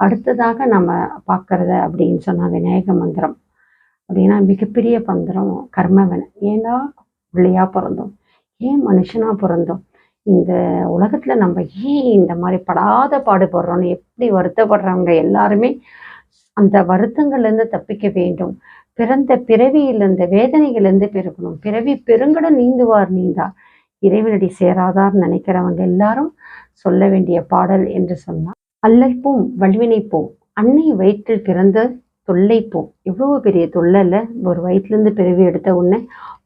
அடுத்ததாக நம்ம பார்க்கறது அப்படின்னு சொன்னால் விநாயக மந்திரம். அப்படின்னா மிகப்பெரிய மந்திரம் கர்மவன் ஏன்னா பிள்ளையாக பிறந்தோம்? ஏன் மனுஷனாக பிறந்தோம்? இந்த உலகத்தில் நம்ம ஏன் இந்த மாதிரி படாத பாடுபடுறோம்னு எப்படி வருத்தப்படுறவங்க எல்லாருமே அந்த வருத்தங்கள்லேருந்து தப்பிக்க வேண்டும். பிறந்த பிறவியில் இந்த வேதனைகளிலிருந்து பெருகணும் பிறவி பெருங்கடன் நீந்துவார் நீந்தார் இறைவனடி சேராதார் நினைக்கிறவங்க எல்லாரும் சொல்ல வேண்டிய பாடல் என்று சொன்னார் அல்லற்போம் வல்வினைப்போம். அன்னை வயிற்றில் பிறந்த தொல்லைப்போம். எவ்வளவு பெரிய தொல்லைல ஒரு வயிற்றிலிருந்து பிறவி எடுத்த உடனே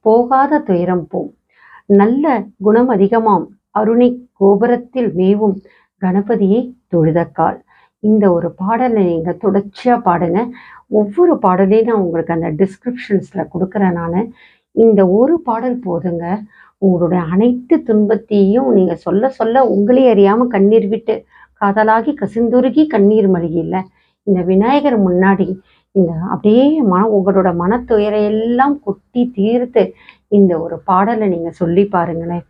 போகாத துயரம் போம். நல்ல குணம் அதிகமாம். அருணை கோபுரத்தில் மேவும் கணபதியை தொழுதக்கால். இந்த ஒரு பாடலை நீங்கள் தொடர்ச்சியாக பாடுங்க. ஒவ்வொரு பாடலையும் நான் உங்களுக்கு அந்த டிஸ்கிரிப்ஷன்ஸில் கொடுக்குறேன் நான். இந்த ஒரு பாடல் போதுங்க. உங்களுடைய அனைத்து துன்பத்தையும் நீங்கள் சொல்ல சொல்ல உங்களே அறியாமல் கண்ணீர் விட்டு காதலாகி கசிந்துருகி கண்ணீர் மழுகியில் இந்த விநாயகர் முன்னாடி இந்த அப்படியே மன உங்களோட மனத்துயரையெல்லாம் கொட்டி தீர்த்து இந்த ஒரு பாடலை நீங்கள் சொல்லி பாருங்களேன்.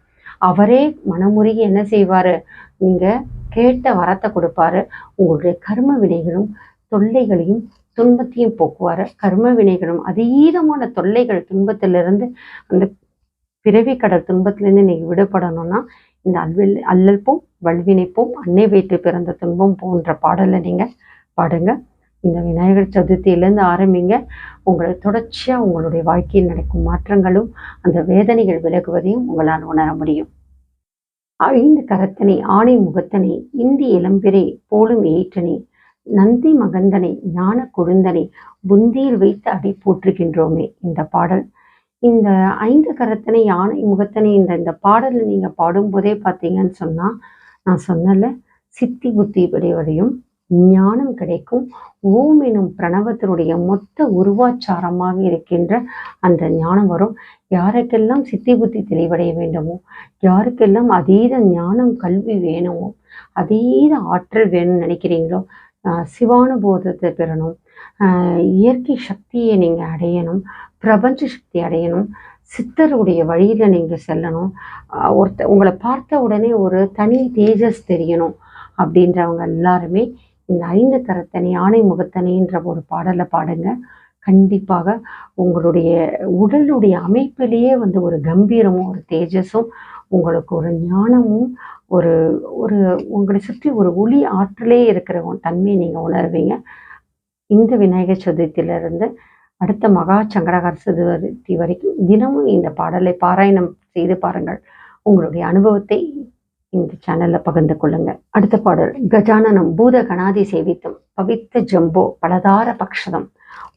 அவரே மனமுருகி என்ன செய்வார்? நீங்கள் கேட்ட வரத்தை கொடுப்பாரு. உங்களுடைய கர்ம வினைகளும் தொல்லைகளையும் துன்பத்தையும் போக்குவார். கர்ம வினைகளும் அதீதமான தொல்லைகள் துன்பத்திலிருந்து அந்த பிறவி கடல் துன்பத்திலேருந்து நீங்கள் விடுபடணும்னா இந்த அல்வல் அல்லல்பும் வல்வினைப்போம் அன்னை வீட்டு பிறந்த துன்பம் போன்ற பாடலை நீங்கள் பாடுங்க. இந்த விநாயகர் சதுர்த்தியிலேருந்து ஆரம்பிங்க. உங்களை தொடர்ச்சியாக உங்களுடைய வாழ்க்கையில் நடக்கும் மாற்றங்களும் அந்த வேதனைகள் விலகுவதையும் உங்களால் உணர முடியும். ஐந்து கரத்தனை ஆணை முகத்தனை இந்தி இளம்பிரை போலும் ஏற்றனை நந்தி மகந்தனை ஞான கொழுந்தனை புந்தியில் வைத்து அடி போற்றுகின்றோமே இந்த பாடல். இந்த ஐந்து கரத்தனை யானை முகத்தனை இந்த இந்த பாடலை நீங்கள் பாடும்போதே பார்த்தீங்கன்னு சொன்னால் நான் சொன்னல சித்தி புத்தி விடைவடையும் ஞானம் கிடைக்கும். ஓம் எனும் பிரணவத்தினுடைய மொத்த உருவாச்சாரமாக இருக்கின்ற அந்த ஞானம் வரும். யாருக்கெல்லாம் சித்தி புத்தி தெளிவடைய வேண்டுமோ யாருக்கெல்லாம் அதீத ஞானம் கல்வி வேணுமோ அதீத ஆற்றல் வேணும்னு நினைக்கிறீங்களோ சிவானுபோதத்தை பெறணும். ஆஹ் இயற்கை சக்தியை நீங்கள் அடையணும். பிரபஞ்ச சக்தி அடையணும். சித்தருடைய வழியில் நீங்கள் செல்லணும். ஒருத்த உங்களை பார்த்த உடனே ஒரு தனி தேஜஸ் தெரியணும் அப்படின்றவங்க எல்லாருமே இந்த ஐந்து கரத்தனி ஆணை முகத்தனைன்ற ஒரு பாடலை பாடுங்க. கண்டிப்பாக உங்களுடைய உடலுடைய அமைப்பிலேயே வந்து ஒரு கம்பீரமும் ஒரு தேஜஸும் உங்களுக்கு ஒரு ஞானமும் ஒரு ஒரு உங்களை சுற்றி ஒரு ஒளி ஆற்றலே இருக்கிற தன்மையை நீங்கள் உணர்வீங்க. இந்த விநாயகர் சதுர்த்தியிலிருந்து அடுத்த மகா சங்கடகர சதுர்த்தி வரைக்கும் தினமும் இந்த பாடலை பாராயணம் செய்து பாருங்கள். உங்களுடைய அனுபவத்தை இந்த சேனல்ல பகிர்ந்து கொள்ளுங்க அடுத்த பாடல் கஜானனம் பூத கணாதி சேவித்தம் பவித்த ஜம்போ பலதார பக்ஷதம்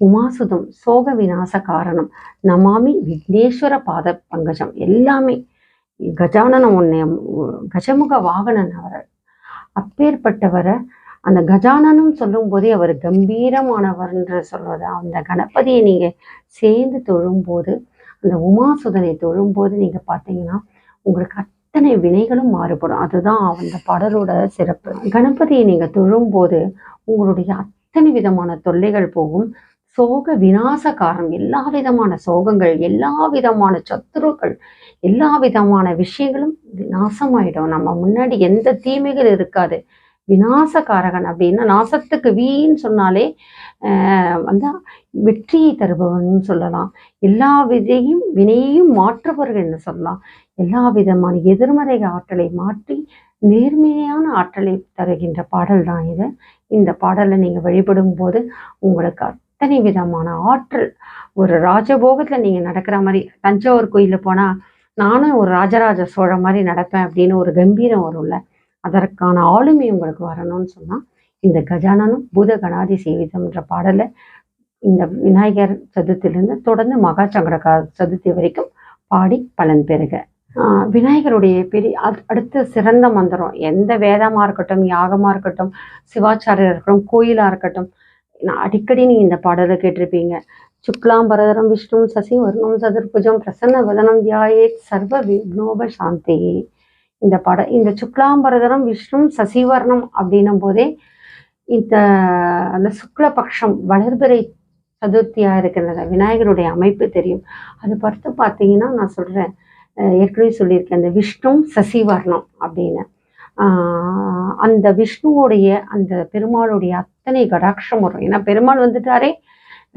உமாசுதம் சோக விநாச காரணம் நமாமி விக்னேஸ்வர பாத பங்கஜம் எல்லாமே கஜானனம் உன்னை கஜமுக வாகனன் அவர். அப்பேற்பட்டவரை அந்த கஜானனும் சொல்லும் போதே அவர் கம்பீரமானவர்ன்ற சொல்வது அந்த கணபதியை நீங்கள் சேர்ந்து தொழும்போது அந்த உமாசுதனை தொழும்போது நீங்கள் பார்த்தீங்கன்னா உங்களுக்கு அத்தனை வினைகளும் மாறுபடும். அதுதான் அந்த பாடலோட சிறப்பு. கணபதியை நீங்கள் தொழும்போது உங்களுடைய அத்தனை விதமான தொல்லைகள் போகும். சோக விநாசகாரம் எல்லா விதமான சோகங்கள் எல்லா விதமான சத்துருக்கள் எல்லா விதமான விஷயங்களும் நாசமாயிடும் நம்ம முன்னாடி எந்த தீமைகள் இருக்காது. விநாசகாரகன் அப்படின்னா நாசத்துக்கு வீன்னு சொன்னாலே வந்து வெற்றியை தருபவன் சொல்லலாம். எல்லா விதையும் வினையையும் என்று சொல்லலாம். எல்லா விதமான எதிர்மறை ஆற்றலை மாற்றி நேர்மையான ஆற்றலை தருகின்ற பாடல் தான் இது. இந்த பாடலை நீங்கள் வழிபடும் போது உங்களுக்கு அத்தனை விதமான ஆற்றல் ஒரு ராஜபோகத்தில் நீங்கள் நடக்கிற மாதிரி தஞ்சாவூர் கோயிலில் போனால் நானும் ஒரு ராஜராஜ சோழ மாதிரி நடப்பேன் அப்படின்னு ஒரு கம்பீரம் வரும்ல. அதற்கான ஆளுமை உங்களுக்கு வரணும்னு சொன்னால் இந்த கஜானனும் பூத கணாதி சேவிதம்ன்ற பாடலை இந்த விநாயகர் சதுர்த்தியிலேருந்து தொடர்ந்து மகா சங்கடகா சதுர்த்தி வரைக்கும் பாடி பலன் பெறுக. விநாயகருடைய பெரிய அடுத்த சிறந்த மந்திரம் எந்த வேதமாக இருக்கட்டும் யாகமாக இருக்கட்டும் சிவாச்சாரியர் இருக்கட்டும் கோயிலாக இருக்கட்டும் நான் அடிக்கடி நீங்கள் இந்த பாடலை கேட்டிருப்பீங்க. சுக்லாம் பரதரம் விஷ்ணு சசி வருணம் சதுர்புஜம் பிரசன்ன வதனம் தியாயே சர்வ விக்னோப சாந்தியே இந்த படம். இந்த சுக்லாம்பரதரம் விஷ்ணு சசிவர்ணம் அப்படின்னும் போதே இந்த அந்த சுக்லபக்ஷம் வளர்பிறை சதுர்த்தியாக இருக்கிற விநாயகருடைய அமைப்பு தெரியும். அது பார்த்து பார்த்தீங்கன்னா நான் சொல்கிறேன் ஏற்கனவே சொல்லியிருக்கேன் அந்த விஷ்ணு சசிவர்ணம் அப்படின்னு. அந்த விஷ்ணுவோடைய அந்த பெருமாளுடைய அத்தனை கடாட்சம் வரும். ஏன்னா பெருமாள் வந்துட்டாரே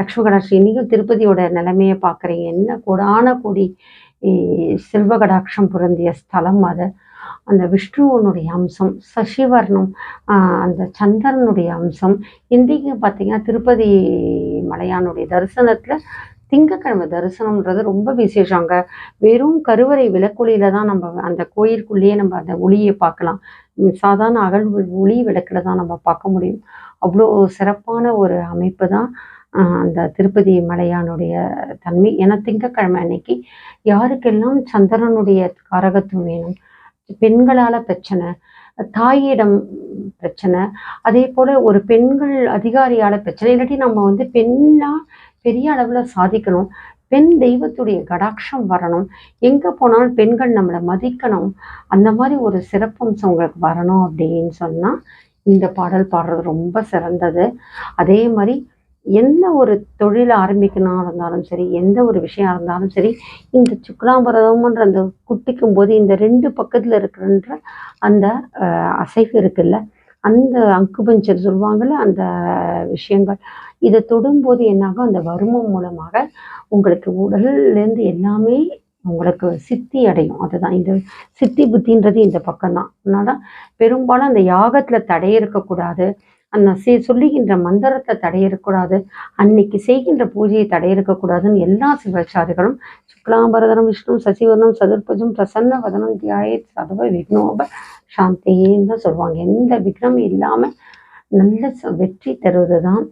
லக்ஷ்மி கடாட்சி இன்றைக்கும் திருப்பதியோட நிலைமையை பார்க்குறீங்க. என்ன கூடான கூடி செல்வ கடாட்சம் புரந்திய ஸ்தலம் அது. அந்த விஷ்ணுவனுடைய அம்சம் சசிவர்ணம் அந்த சந்திரனுடைய அம்சம் இன்றைக்கு பார்த்தீங்கன்னா திருப்பதி மலையானுடைய தரிசனத்தில் திங்கக்கிழமை தரிசனம்ன்றது ரொம்ப விசேஷம் அங்கே வெறும் கருவறை விளக்கொளியில தான் நம்ம அந்த கோயிலுக்குள்ளேயே நம்ம அந்த ஒளியை பார்க்கலாம். சாதாரண அகல் ஒளி விளக்கில் தான் நம்ம பார்க்க முடியும். அவ்வளோ சிறப்பான ஒரு அமைப்பு தான் அந்த திருப்பதி மலையானுடைய தன்மை. ஏன்னா திங்கக்கிழமை அன்னைக்கு யாருக்கெல்லாம் சந்திரனுடைய காரகத்துவம் வேணும்? பெண்களால் பிரச்சனை தாயிடம் பிரச்சனை அதே போல் ஒரு பெண்கள் அதிகாரியால் பிரச்சனை. இல்லாட்டி நம்ம வந்து பெண்ணாக பெரிய அளவில் சாதிக்கணும். பெண் தெய்வத்துடைய கடாட்சம் வரணும். எங்கே போனாலும் பெண்கள் நம்மளை மதிக்கணும். அந்த மாதிரி ஒரு சிறப்பம்சம் உங்களுக்கு வரணும் அப்படின்னு சொன்னால் இந்த பாடல் பாடுறது ரொம்ப சிறந்தது. அதே மாதிரி எந்த ஒரு தொழில் ஆரம்பிக்கணும் இருந்தாலும் சரி எந்த ஒரு விஷயம் இருந்தாலும் சரி இந்த சுக்ராம்பரதம்ன்ற அந்த குட்டிக்கும் போது இந்த ரெண்டு பக்கத்தில் இருக்கிறன்ற அந்த அசைவு இருக்குல்ல அந்த அங்குபஞ்சர் சொல்லுவாங்கள்ல அந்த விஷயங்கள். இதை தொடும்போது என்னாகும்? அந்த வருமம் மூலமாக உங்களுக்கு உடல்லேருந்து எல்லாமே உங்களுக்கு சித்தி அடையும். அதுதான் இந்த சித்தி புத்தின்றது இந்த பக்கம்தான். அதனால பெரும்பாலும் அந்த யாகத்தில் தடை இருக்கக்கூடாது அந்த சே சொல்லுகின்ற மந்திரத்தை தடையிடக்கூடாது இருக்கக்கூடாது அன்னைக்கு செய்கின்ற பூஜையை தடையிறக்கக்கூடாதுன்னு எல்லா சிவாச்சாரிகளும் சுக்லாம்பரதனம் விஷ்ணு சசிவர்ணம் சதுர்பஜம் பிரசன்ன வதனம் தியாய சதவ விக்னோப சாந்தின்னு தான் சொல்லுவாங்க. எந்த விக்னமும் இல்லாமல் நல்ல வெற்றி தருவது தான்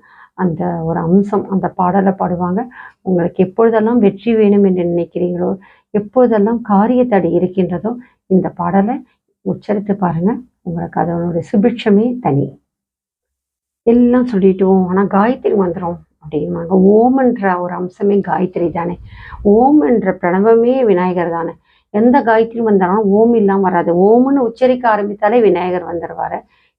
அந்த ஒரு அம்சம். அந்த பாடலை பாடுவாங்க. உங்களுக்கு எப்பொழுதெல்லாம் வெற்றி வேணும் என்று நினைக்கிறீங்களோ எப்பொழுதெல்லாம் காரிய தடை இருக்கின்றதோ இந்த பாடலை உச்சரித்து பாருங்க. உங்களுக்கு அதனுடைய சுபிட்சமே தனி. எல்லாம் சொல்லிட்டோம். ஆனால் காயத்ரி மந்திரம் அப்படிம்பாங்க. ஓம்ன்ற ஒரு அம்சமே காயத்ரி தானே. ஓம் என்ற பிரணவமே விநாயகர் தானே. எந்த காயத்ரி மந்திரம் ஓம் இல்லாமல் வராது. ஓம்னு உச்சரிக்க ஆரம்பித்தாலே விநாயகர் வந்துடுவார்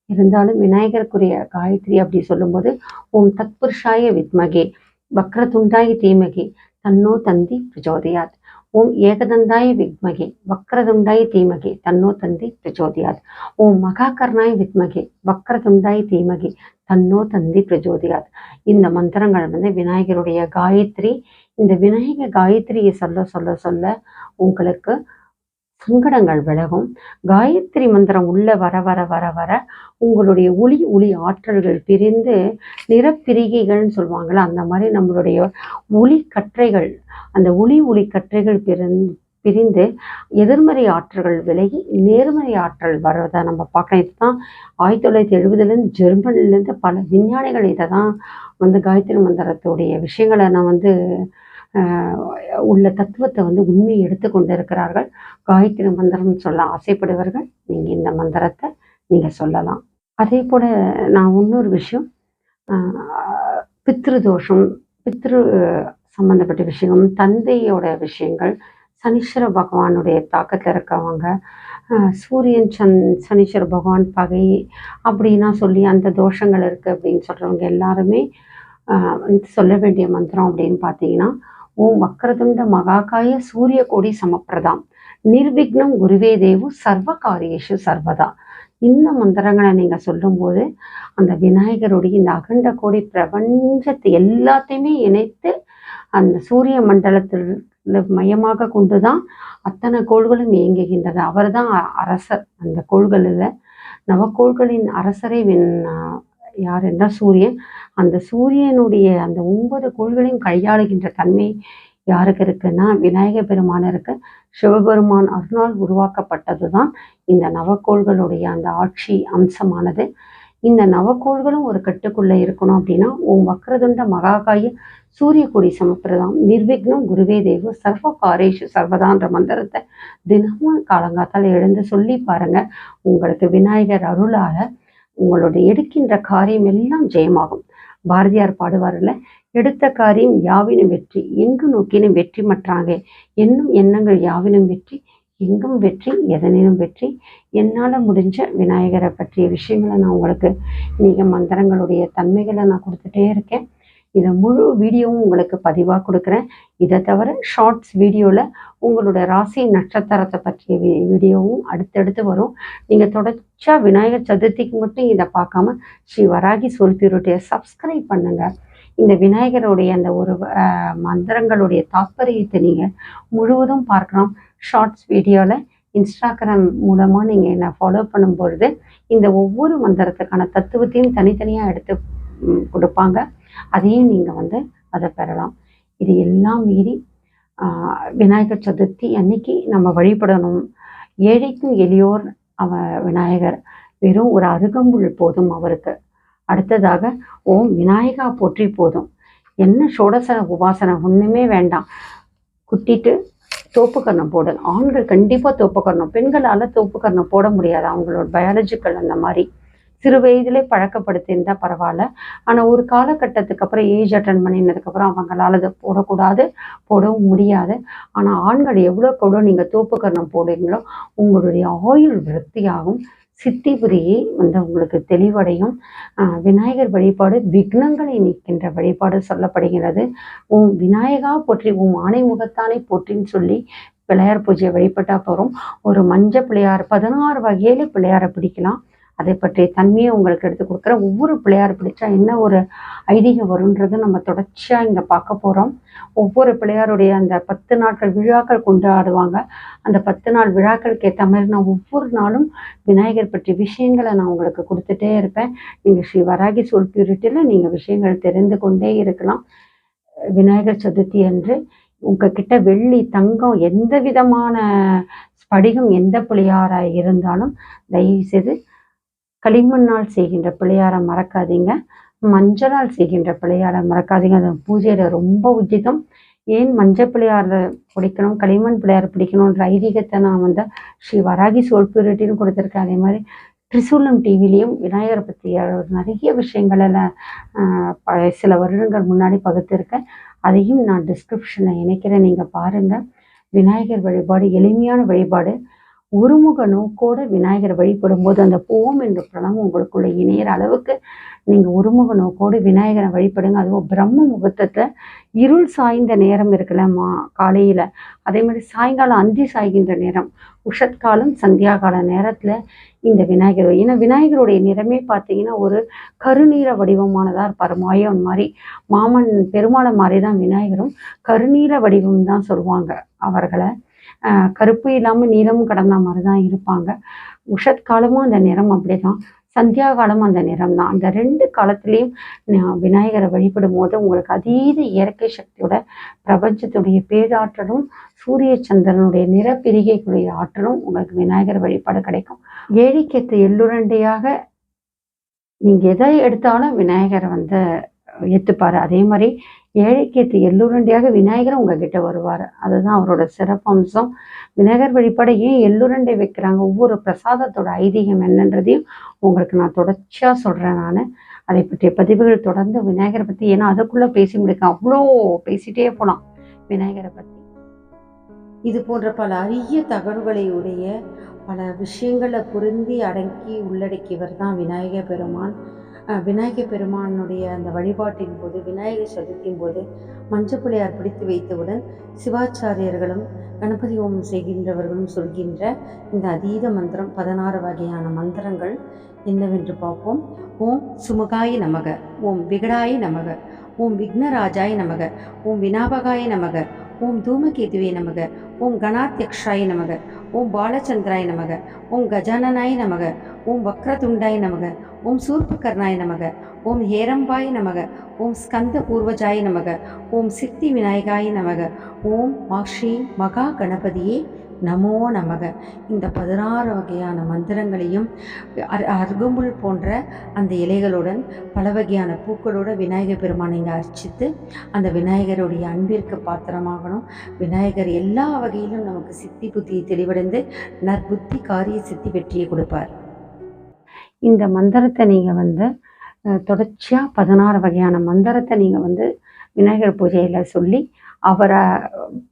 இருந்தாலும் விநாயகருக்குரிய காயத்ரி அப்படி சொல்லும்போது ஓம் தத்புருஷாய வித்மகே வக்ரதுண்டாய தீமகே தன்னோ தந்தி பிரஜோதயாத். ஓம் ஏகதந்தாய வித்மகே வக்ரதுண்டாய தீமகே தன்னோ தந்தி பிரச்சோதயாத் ஓம் மகாகர்ணாய வித்மகே வக்ரதுண்டாய தீமகே தன்னோ தந்தி பிரஜோதியாத். இந்த மந்திரங்கள் வந்து விநாயகருடைய காயத்ரி இந்த விநாயக காயத்ரியை சொல்ல சொல்ல சொல்ல உங்களுக்கு சங்கடங்கள் விலகும். காயத்ரி மந்திரம் உள்ளே வர வர வர வர உங்களுடைய ஒளி ஒளி ஆற்றல்கள் பிரிந்து நிறப்பிரிகைகள்னு சொல்லுவாங்கள்ல அந்த மாதிரி நம்மளுடைய ஒளி கற்றைகள் அந்த ஒளி ஒளி கற்றைகள் பிரிந்து பிரிந்து எதிர்மறை ஆற்றல்கள் விலகி நேர்மறை ஆற்றல் வர்றதை நம்ம பார்க்கலாம். இதுதான் ஆயிரத்தி தொள்ளாயிரத்தி எழுபதுலேருந்து ஜெர்மனிலேருந்து பல விஞ்ஞானிகள் இதை தான் வந்து காயத்ரி மந்திரத்துடைய விஷயங்களை நான் வந்து உள்ள தத்துவத்தை வந்து உண்மையை எடுத்து கொண்டு இருக்கிறார்கள் காயத்ரி மந்திரம் சொல்ல ஆசைப்படுவர்கள் நீங்கள் இந்த மந்திரத்தை நீங்கள் சொல்லலாம். அதே போல் நான் இன்னொரு விஷயம் பித்ரு தோஷம் பித்ரு சம்மந்தப்பட்ட விஷயம் தந்தையோட விஷயங்கள் சனீஸ்வர பகவானுடைய தாக்கத்தில் இருக்கவங்க சூரியன் சன் சனீஸ்வர பகவான் பகை அப்படின்னா சொல்லி அந்த தோஷங்கள் இருக்குது அப்படின்னு சொல்கிறவங்க எல்லாருமே சொல்ல வேண்டிய மந்திரம் அப்படின்னு பார்த்தீங்கன்னா ஓம் வக்ரதுண்ட மகாகாய சூரிய கோடி சமப்பிரதாம். நிர்விக்னம் குருவே தேவு சர்வ காரியேஷு சர்வதா. இந்த மந்திரங்களை நீங்கள் சொல்லும்போது அந்த விநாயகருடைய இந்த அகண்ட கோடி பிரபஞ்சத்தை எல்லாத்தையுமே இணைத்து அந்த சூரிய மண்டலத்தில் மையமாக கொண்டு தான் அத்தனை கோள்களும் இயங்குகின்றது. அவர் தான் அரசர் அந்த கோள்களில். நவக்கோள்களின் அரசரை வின் யார் என்றால் சூரியன். அந்த சூரியனுடைய அந்த ஒன்பது கோள்களையும் கையாளுகின்ற தன்மை யாருக்கு இருக்குன்னா விநாயக பெருமானருக்கு சிவபெருமான் அருணால் உருவாக்கப்பட்டது தான் இந்த நவக்கோள்களுடைய அந்த ஆட்சி அம்சமானது. இந்த நவக்கோள்களும் ஒரு கட்டுக்குள்ளே இருக்கணும் அப்படின்னா ஓம் வக்ரதுண்ட மகாகாய சூரிய கொடி சமப்பிரதாம் நிர்விக்னம் குருவே தேவ சர்வ காரேஷு சர்வதான்ற மந்திரத்தை தினமும் காலங்காத்தால் எழுந்து சொல்லி பாருங்க. உங்களுக்கு விநாயகர் அருளால உங்களுடைய எடுக்கின்ற காரியம் எல்லாம் ஜெயமாகும். பாரதியார் பாடுவார்ல எடுத்த காரியம் யாவினும் வெற்றி எங்கு நோக்கினும் வெற்றி மற்றாங்க? என்னும் எண்ணங்கள் யாவினும் வெற்றி எங்கும் வெற்றி எதனிலும் வெற்றி? என்னால் முடிஞ்ச விநாயகரை பற்றிய விஷயங்களை நான் உங்களுக்கு நீங்கள் மந்திரங்களுடைய தன்மைகளை நான் கொடுத்துட்டே இருக்கேன். இதை முழு வீடியோவும் உங்களுக்கு பதிவாக கொடுக்குறேன். இதை தவிர ஷார்ட்ஸ் வீடியோவில் உங்களோட ராசி நட்சத்திரத்தை பற்றிய வீடியோவும் அடுத்தடுத்து வரும். நீங்கள் தொடர்ச்சியாக விநாயகர் சதுர்த்திக்கு மட்டும் இதை பார்க்காம ஸ்ரீ வராகி சொல் சப்ஸ்கிரைப் பண்ணுங்கள் இந்த விநாயகருடைய அந்த ஒரு மந்திரங்களுடைய தாற்பயத்தை நீங்கள் முழுவதும் பார்க்கலாம். ஷார்ட்ஸ் வீடியோவில் இன்ஸ்டாகிராம் மூலமாக நீங்கள் என்னை ஃபாலோ பண்ணும்பொழுது இந்த ஒவ்வொரு மந்திரத்துக்கான தத்துவத்தையும் தனித்தனியாக எடுத்து கொடுப்பாங்க. அதையும் நீங்கள் வந்து அதை பெறலாம். இது எல்லாம் மீறி விநாயகர் சதுர்த்தி அன்னைக்கு நம்ம வழிபடணும். ஏழைக்கும் எளியோர் அவ விநாயகர். வெறும் ஒரு அருகம்புல் போதும் அவருக்கு. அடுத்ததாக ஓம் விநாயகா போற்றி போதும். என்ன சோடசன உபாசனை ஒன்றுமே வேண்டாம். குத்திட்டு தோப்புக்கரணம் போடணும் ஆண்கள் கண்டிப்பாக தோப்புக்கரணம். பெண்களால் தோப்புக்கரணம் போட முடியாது. அவங்களோட பயாலஜிக்கல் அந்த மாதிரி. சிறு வயதிலே பழக்கப்படுத்தியிருந்தா பரவாயில்ல. ஆனால் ஒரு காலகட்டத்துக்கு அப்புறம் ஏஜ் அட்டன் பண்ணினதுக்கப்புறம் அவங்களால அதை போடக்கூடாது போடவும் முடியாது. ஆனால் ஆண்கள் எவ்வளோக்கு எவ்வளோ நீங்கள் தோப்புக்கரணம் போடுறீங்களோ உங்களுடைய ஆயுள் விருத்தியாகும் சித்தி புரியை வந்து உங்களுக்கு தெளிவடையும். விநாயகர் வழிபாடு விக்னங்களை நீக்கின்ற வழிபாடு சொல்லப்படுகிறது. உம் விநாயகா போற்றி உம் ஆணை முகத்தானை போற்றின்னு சொல்லி பிள்ளையார் பூஜையை வழிபட்டா போகிறோம் ஒரு மஞ்சள் பிள்ளையார் பதினாறு வகையில் பிள்ளையாரை பிடிக்கலாம். அதை பற்றிய தன்மையை உங்களுக்கு எடுத்து கொடுக்குறேன் ஒவ்வொரு பிள்ளையார் பிடிச்சா என்ன ஒரு ஐதீகம் வரும்ன்றது நம்ம தொடர்ச்சியாக இங்கே பார்க்க போகிறோம் ஒவ்வொரு பிள்ளையாருடைய அந்த பத்து நாட்கள் விழாக்கள் கொண்டாடுவாங்க. அந்த பத்து நாள் விழாக்களுக்கு ஏற்ற மாதிரி நான் ஒவ்வொரு நாளும் விநாயகர் பற்றிய விஷயங்களை நான் உங்களுக்கு கொடுத்துட்டே இருப்பேன். நீங்கள் ஸ்ரீ வராகி சொல் பியூரிட்டியில் நீங்கள் விஷயங்கள் தெரிந்து கொண்டே இருக்கலாம். விநாயகர் சதுர்த்தி அன்று உங்ககிட்ட வெள்ளி தங்கம் எந்த விதமான ஸ்படிகம் எந்த பிள்ளையாராக இருந்தாலும் தயவு செய்து களிமண்ணால் செய்கின்ற பிள்ளையாரை மறக்காதீங்க. மஞ்சளால் செய்கின்ற பிள்ளையாரை மறக்காதீங்க. அது பூஜையில் ரொம்ப உச்சிதம் ஏன் மஞ்சள் பிள்ளையாரை பிடிக்கணும் களிமண் பிள்ளையார் பிடிக்கணுன்ற ஐதீகத்தை நான் வந்து ஸ்ரீ வராகி சோல் கொடுத்துருக்கேன். அதே மாதிரி திரிசூலம் டிவிலையும் விநாயகரை பற்றிய நிறைய விஷயங்களெல்லாம் சில வருடங்கள் முன்னாடி பகுத்திருக்கேன். அதையும் நான் டிஸ்கிரிப்ஷனில் இணைக்கிறேன். நீங்கள் பாருங்கள் விநாயகர் வழிபாடு எளிமையான வழிபாடு. ஒருமுக நோக்கோட விநாயகர் வழிபடும் போது அந்த ஓம் என்ற பிரணம் உங்களுக்குள்ள இணையிற அளவுக்கு நீங்கள் ஒருமுக நோக்கோடு விநாயகரை வழிபடுங்க. அதுவும் பிரம்ம முகூர்த்தத்தில் இருள் சாய்ந்த நேரம் இருக்குல்ல மா காலையில். அதே மாதிரி சாயங்காலம் அந்தி சாய்கின்ற நேரம் உஷத்காலம் சந்தியா கால நேரத்தில் இந்த விநாயகர் ஏன்னா விநாயகருடைய நிறமே பார்த்தீங்கன்னா ஒரு கருநீர வடிவமானதாக இருப்பார். மாயவன் மாதிரி மாமன் பெருமாளை மாதிரி தான் விநாயகரும் கருநீர வடிவம் தான் சொல்லுவாங்க அவர்களை. கருப்பு இல்லாமல் நீளமும் கடந்த மாதிரி தான் இருப்பாங்க. உஷத்காலமும் அந்த நிறம் அப்படி தான் சந்தியா காலமும் அந்த நிறம் தான் அந்த ரெண்டு காலத்துலேயும் நான் விநாயகரை வழிபடும் போது உங்களுக்கு அதீத இயற்கை சக்தியோட பிரபஞ்சத்துடைய பேராற்றலும் சூரிய சந்திரனுடைய நிறப்பிரிகைக்குரிய ஆற்றலும் உங்களுக்கு விநாயகர் வழிபாடு கிடைக்கும். ஏழிக்கேத்த எள்ளுரண்டையாக நீங்கள் எதை எடுத்தாலும் விநாயகரை வந்து ஏற்றுப்பார் அதே மாதிரி ஏழைக்கேத்து எள்ளுருண்டையாக விநாயகர் உங்ககிட்ட வருவார். அதுதான் அவரோட சிறப்பம்சம். விநாயகர் வழிபாடு ஏன் எள்ளுருண்டை வைக்கிறாங்க? ஒவ்வொரு பிரசாதத்தோட ஐதீகம் என்னன்றதையும் உங்களுக்கு நான் தொடர்ச்சியாக சொல்கிறேன் நான். அதை பற்றிய பதிவுகள் தொடர்ந்து விநாயகரை பற்றி ஏன்னா அதுக்குள்ளே பேசி முடிக்க அவ்வளோ பேசிட்டே போகலாம் விநாயகரை பற்றி இது போன்ற பல அரிய தகவல்களை உடைய பல விஷயங்களை பொருந்தி அடக்கி உள்ளடக்கியவர் தான் விநாயகர் பெருமான். விநாயக பெருமானுடைய அந்த வழிபாட்டின் போது விநாயகர் சதுர்த்தியின் போது மஞ்சப்பிள்ளையார் பிடித்து வைத்தவுடன் சிவாச்சாரியர்களும் கணபதி ஹோமம் செய்கின்றவர்களும் சொல்கின்ற இந்த அதீத மந்திரம் பதினாறு வகையான மந்திரங்கள் என்னவென்று பார்ப்போம். ஓம் சுமுகாய நமக ஓம் விகடாய நமக ஓம் விக்னராஜாய நமக ஓம் வினாபகாய நமக ஓம் தூமகேதுவே நமக ஓம் கணாத்தியக்ஷாய நமக ஓம் பாலச்சந்திராய நமக ஓம் கஜானனாய நமக ஓம் வக்ரதுண்டாய நமக ஓம் சூர்பகர்ணாய நமக ஓம் ஹேரம்பாய நமக ஓம் ஸ்கந்த பூர்வஜாய நமக ஓம் சித்தி விநாயகாய நமக ஓம் மாஷி மகா கணபதியே நமோ நமக. இந்த பதினாறு வகையான மந்திரங்களையும் அர்- அருகம்புல் போன்ற அந்த இலைகளுடன் பல வகையான பூக்களோட விநாயகர் பெருமானை இங்கே அர்ச்சித்து அந்த விநாயகருடைய அன்பிற்கு பாத்திரமாகணும். விநாயகர் எல்லா வகையிலும் நமக்கு சித்தி புத்தியை தெளிவடைந்து நற்புத்தி காரிய சித்தி வெற்றியை கொடுப்பார். இந்த மந்திரத்தை நீங்கள் வந்து தொடர்ச்சியாக பதினாறு வகையான மந்திரத்தை நீங்கள் வந்து விநாயகர் பூஜையில் சொல்லி அவரை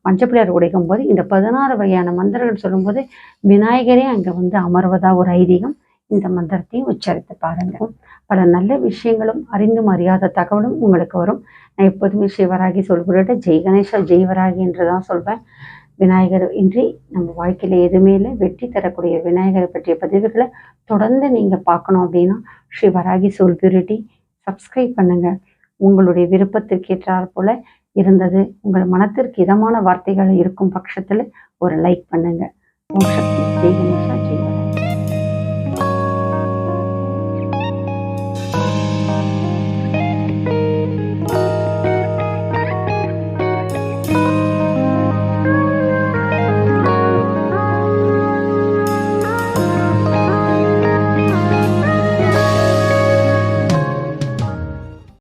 பஞ்சப்பிள்ளையார் உடைக்கும் போது இந்த பதினாறு வகையான மந்திரங்கள் சொல்லும்போது விநாயகரே அங்கே வந்து அமர்வதா ஒரு ஐதீகம். இந்த மந்திரத்தையும் உச்சரித்து பாருங்க. பல நல்ல விஷயங்களும் அறிந்தும் அறியாத தகவலும் உங்களுக்கு வரும். நான் எப்போதுமே சிவராகி சொல்கிறத ஜெய் கணேஷா ஜெய்வராகி என்று தான் சொல்வேன். விநாயகர் இன்றி நம்ம வாழ்க்கையில் எதுவுமே இல்லை. வெற்றி தரக்கூடிய விநாயகரை பற்றிய பதிவுகளை தொடர்ந்து நீங்கள் பார்க்கணும் அப்படின்னா Shri Varahi soul purity subscribe பண்ணுங்கள் உங்களுடைய விருப்பத்திற்கேற்றாற் போல இருந்தது. உங்கள் மனத்திற்கு இதமான வார்த்தைகள் இருக்கும் பட்சத்தில் ஒரு லைக் பண்ணுங்க. ஓம் சக்தி. ஜெய் கணேஷா